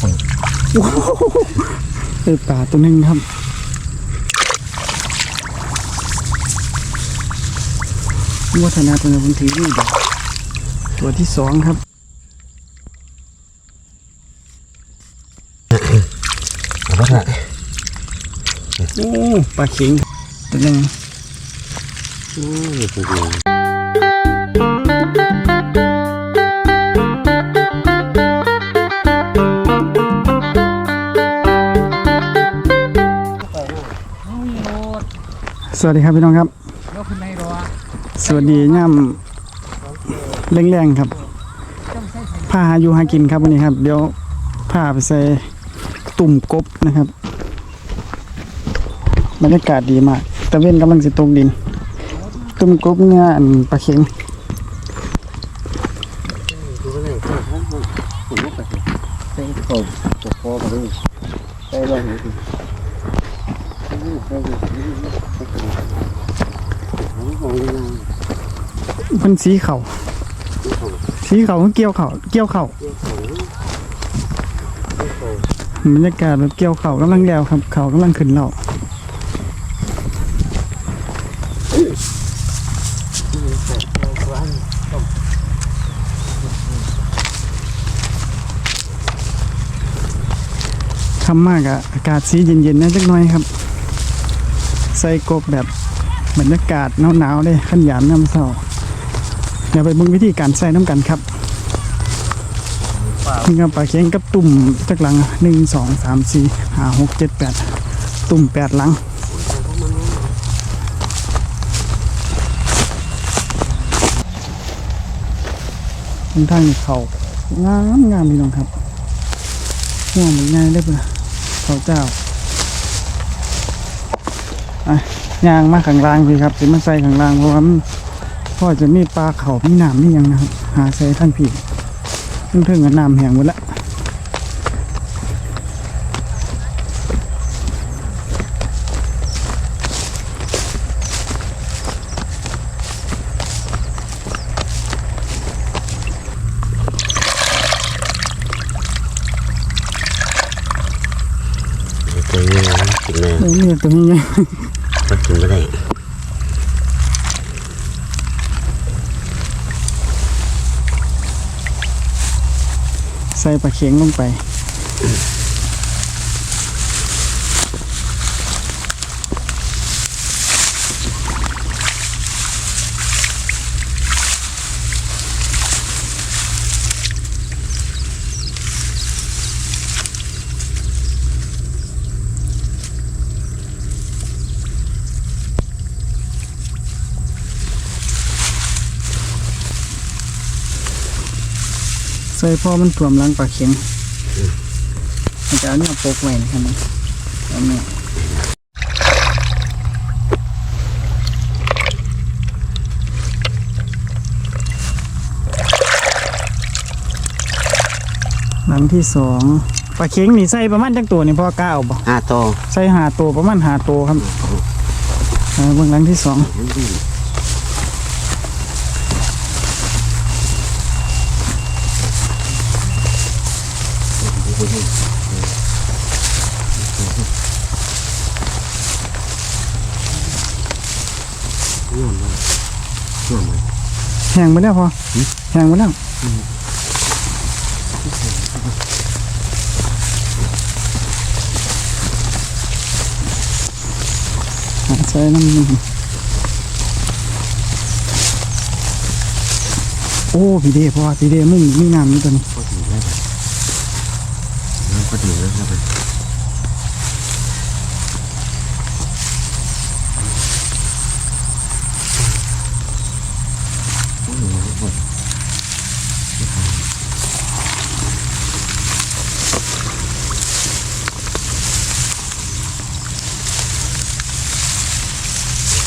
โอ้โหเออปลาตัวหนึ่งครับวัฒนาตัวนี้ผมถือนี่ตัวที่สองครับเอาไปละโอ้ปลาเข็งตัวหนึ่งโอ้ยจริง สวัสดีครับพี่น้องครับ สวัสดีย่ำแรงๆครับพาหาอยู่หากินครับวันนี้ครับ เดี๋ยวพาไปใส่ตุ่มกบนะครับบรรยากาศดีมากตะเวนกำลังสิตกดิน ตุ่มกบเนื้ออันปลาเข็งดูไปเลยเจ้าครับผมก็ไปใส่เขาตัวคอมาเลยใส่ลงนี่ใส่ดูใส่ดูมองดู นะเพิ่นสีเขาสีเขาเกี่ยวเขาเกี่ยวเขาบรรยากาศแบบเกี่ยวเขากำลังแล้วครับ เขากำลังขึ้นแล้วคำมากอะอากาศสีเย็นๆนะจักหน่อยครับ ใส่กบแบบบรรยากาศหนาวๆเลยขันยามน้ำเศร้าเดี๋ยวไปเบิ่งวิธีการใส่น้ำกันครับนี่ครับปลาเค็งกับตุ่มจักหลังหนึ่งสองสามสี่ห้าหกเจ็ดแปดตุ่มแปดหลังทางทางเขางามงามพี่น้องครับง่วงเหมือนง่ายได้ปะเขาเจ้า อะย่างมาข้างล่างพี่ครับสิมาใส่ข้างล่างเพราะว่ามันพ่อจะมีปลาเขามีน้ำมีหยังนะครับ หาใส่ท่านพี่เพิ่งถึงกับน้ำแห้งหมดละตัวนี้นะกินเลยเดี๋ยวนี่ตัวนี้ไงก็กินไม่ได้ ใส่ปลาเข็งลงไป ส่พอมันถ่วมหล้างปลาเค็งมันจะเอาเนี่ยโปกไว้นะครับเอาเนี่ยหลังที่สองปลาเค็งนี่ใส่ประมาณจักตัวนี่พ่อกล้าเอาบ่ห้าโตใส่หาตัวประมาณหาตัวครับเออเบื้องหลังที่สอง น่วมเลยน่วมเลยแห้งไปแล้วพอแห้งไปแล้วหาใส่น้ำมันโอ้พี่เดพ่อพี่เดมุ้งมีน้ำนี่ตัวนี้ ก็ถึงแล้วน้ำก็ถึงแล้วครับ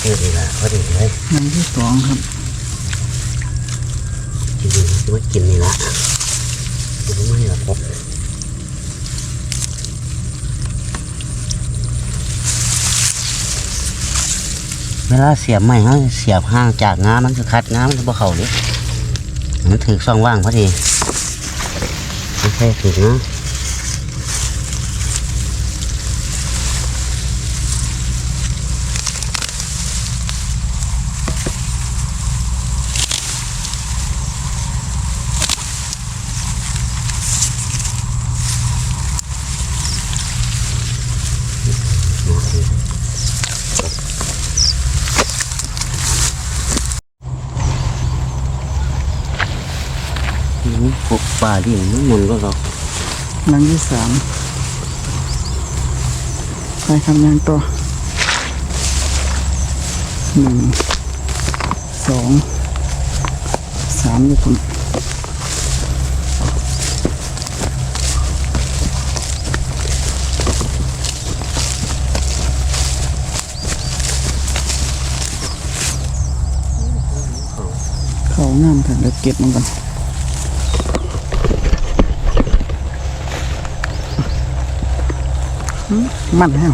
เกิดอีกแล้วพอดีเลยน้ำที่สองครับจริงๆคือว่ากินนี่ละคือว่าไม่ละครบ เวลาเสียบใหม่เขาเสียบห่างจากงามันจะคัดงามันจะบ่เข่าเลยมันถือซ่องว่างพอดีไม่ใช่ถือนะาที่มันหมุนก็เราหลังที่สามไปครับยางต่อหนึ่งสองสามอยู่คุณเขางามกันเดี๋ยวเก็บมันก่อน มันแห้ง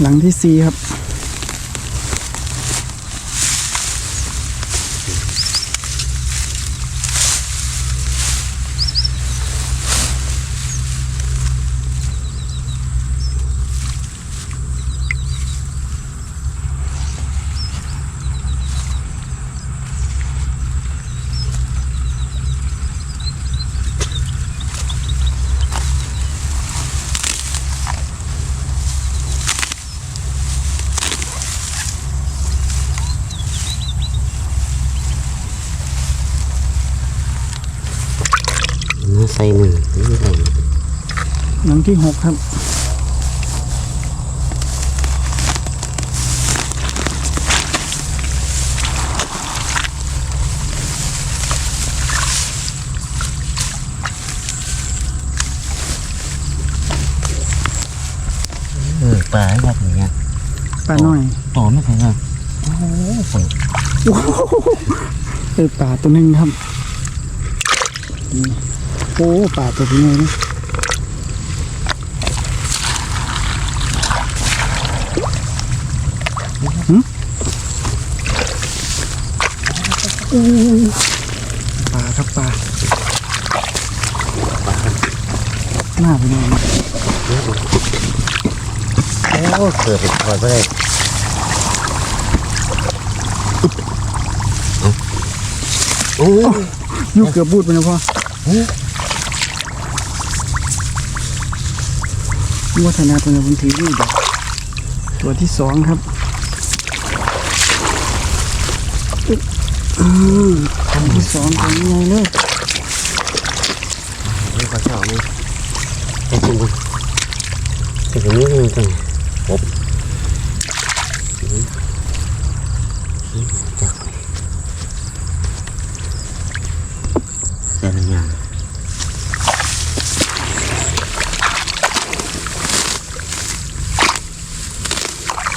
หลังที่สี่ครับ น่าใส่หนึ่งนี่ใส่ หลัง ที่หกครับ เออปลาแบบนี้ปลาน้อยโตไม่ใช่ครับโอ้โหฝนเออปลาตัวหนึ่งครับนี่โอ้ปลาตัวนี้นะหึอู้ ปลาครับปลาหน้าไปไหนเนี่ยโอ้เกิดเป็นถอดไปเลยโอ้ยูเกือบบูดไปนะพ่อวัฒนาตัวนี้ผมถืออยู่ดอกตัวที่สองครับ อืมตัวที่สองตัวนี้ไงเลยนี่ก็ชอบนี่ไอ้คุณบุญแต่ตรงนี้มันเป็นปุ๊บจับไปแต่ละอย่าง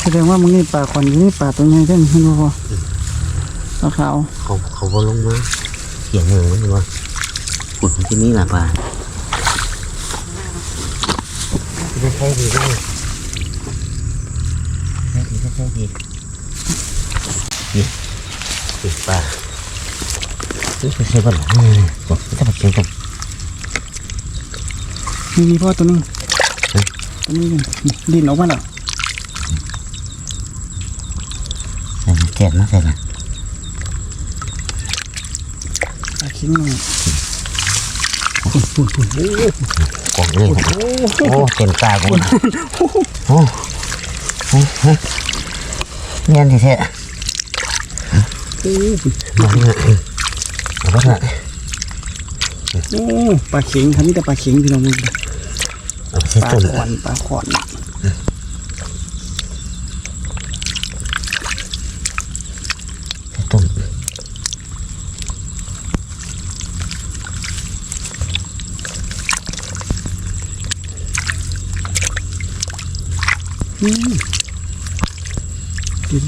แสดงว่ามึงนี่ปลาขวัญอยู่นี่ปลาตัวใหญ่เด้งเห็นบ่พ่อ ปลาขาวเขาเขาก็ลงมาเขียนอย่างนั้นว่าขุดที่นี่แหละป่าไม่ใช่ดีด้วยใช่ดีใช่ดีนี่ติดป่านี่คือใช่ป่ะล่ะนี่บอกจะมาเชียงกันนี่มีพ่อตัวหนึงตัวนี้นี่ดินออกมาแล้วใส่แก่นะใส่ละ ปลาขิงหน่อยปุ่นปุ่นปุ่นกองเลยโอ้เต็มตากูโอ้โอ้เงี้ยที่เท่มาเนี่ยเอาไปละโอ้ปลาเข็งครับนี่แต่ปลาเข็งพี่น้องมึงปลาต้นขวัญปลาขวัญต้ม ดิน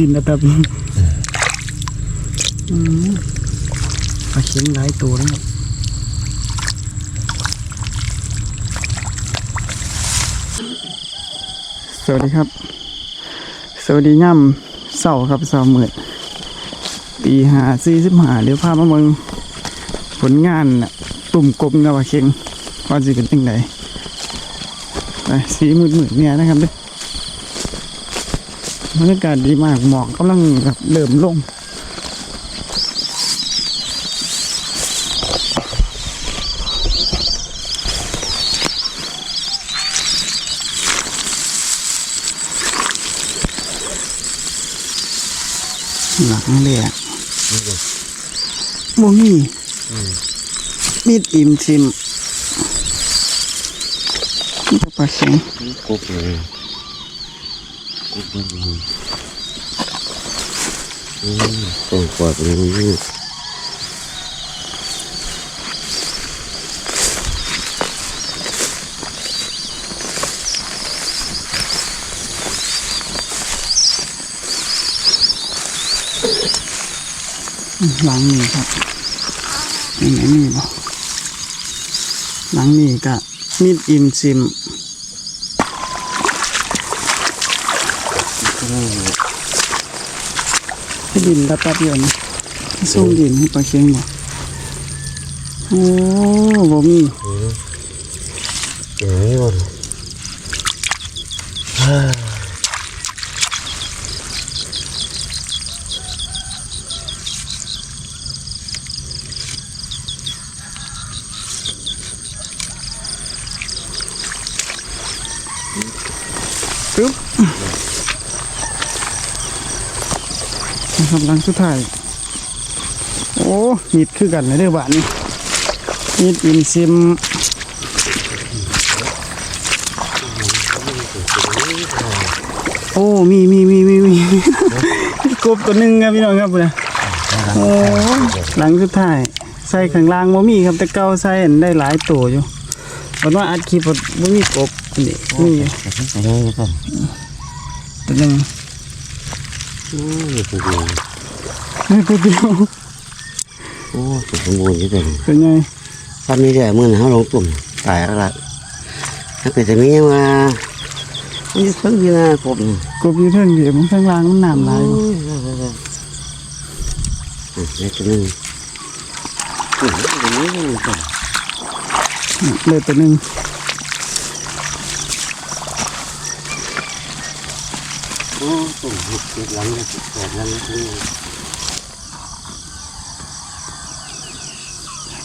ดินนะครับอืมปลาเข็งหลายตัวนะครับสวัสดีครับ สวัสดีย่ำเสาร์ครับเสาร์มืดตีหาสี่สิบหาเดี๋ยวพามาเมืองผลงานน่ะตุ่มกลมกับปลาเข็งว่าจะเป็นยังไงไปสีมืดๆเนี่ยนะครับเด้อ บรรยากาศดีมากหมอกกำลังแบบเริ่มลงหลังเลยอะโมมี่มีดอิ่มชิมปลาเข็งกบเลย ต้องกวาดเลยนี่หลังนี่ครับนี่ไหนนี่บ่หลังนี่ก็มีดอิ่มชิม ให้ดินรับแป๊บเดียวนะส่งดินให้ปลาเค็งบ่โอ้บ่มีอย่างนี้วันปึ๊บ นะครับหลังสุดท้าย โอ้มีดคือกันเลยเด้อบ้านนี้มีดอิ่มซิมโอ้มีมีมีมีมีกบตัวหนึ่งครับพี่น้องครับเนี่ยโอ้หลังสุดท้ายใส่ข้างล่างบ่มีครับแต่เก่าใส่อันได้หลายตัวอยู่วันว่าอัดคลิปบ่มีกบอันนี้มีอยู่อะไรกันตัวหนึ่ง โอ้ยตัวเดียวให้ตัวเดียวโอ้ยสมบูรณ์ที่สุดตัวใหญ่ทำนี้ได้เมื่อเขาลงตุ่มตายแล้วล่ะถ้าเกิดจะมียังมามันจะพึ่งยังไงกบกบอยู่เทิงเดียวมันข้างล่างมันหน้ำไหลายโอ้ยเล็กนึงโอ้ยอย่างนี้ก็มีกันเลยตัวหนึ่ง โอ้ตุ่มห็ดเห็ดหลังจะแตกหลังนี่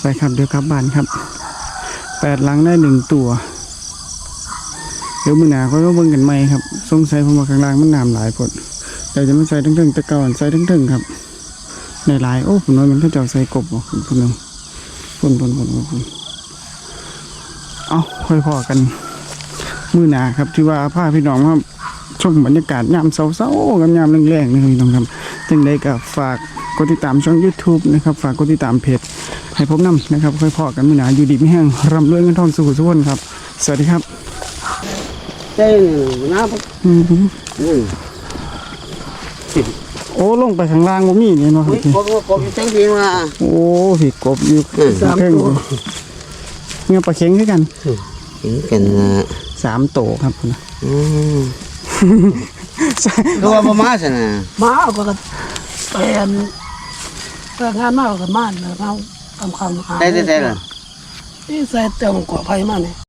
ไปครับเดี๋ยวกลับบ้านครับแปดหลังได้หนึ่งตัว เดี๋ยวมือหนาเขาก็เบิ่งกันไหมครับสงสัยผมว่าข้างล่างมันน้ำหลายพดเดี๋ยวจะมาใส่ทั้งๆแต่ก่อนใส่ทั้งๆครับในหลายโอ้ผมว่ามันก็จะใส่กบบ่คุณผู้นึงพุ่นพุ่นพุ่นพุ่นเอาค่อยพอกัน มือหนาครับที่ว่าพาพี่น้องมา ชมบรรยากาศยามเศร้าๆกับยามแรงๆนะครับพี่น้องครับจึงได้ก็ฝากกดติดตามช่อง YouTube นะครับฝากกดติดตามเพจให้ผมนำนะครับค่อยพอกันมือหนาอยู่ดีไม่แห้งร่ำรวยเงินทองสุขสุขวนครับ สวัสดีครับเจ้าน้าอืมอืมโอ้ลงไปข้างล่างบ่มีนี่เนาะกบกบจังดีว่าโอ้ผีกบอยู่อืมสามตัวเนี่ยปลาเข็งคือกันเห็นกันนะสามโตวครับคุณอื มตัวประมาณสินะมาเอาก็ไปอันไปงานมาเอากันมาแล้วเขาทำคำหาได้ได้ได้ล่ะ ที่ใส่เต็มกว่าไฟมาเนี่ย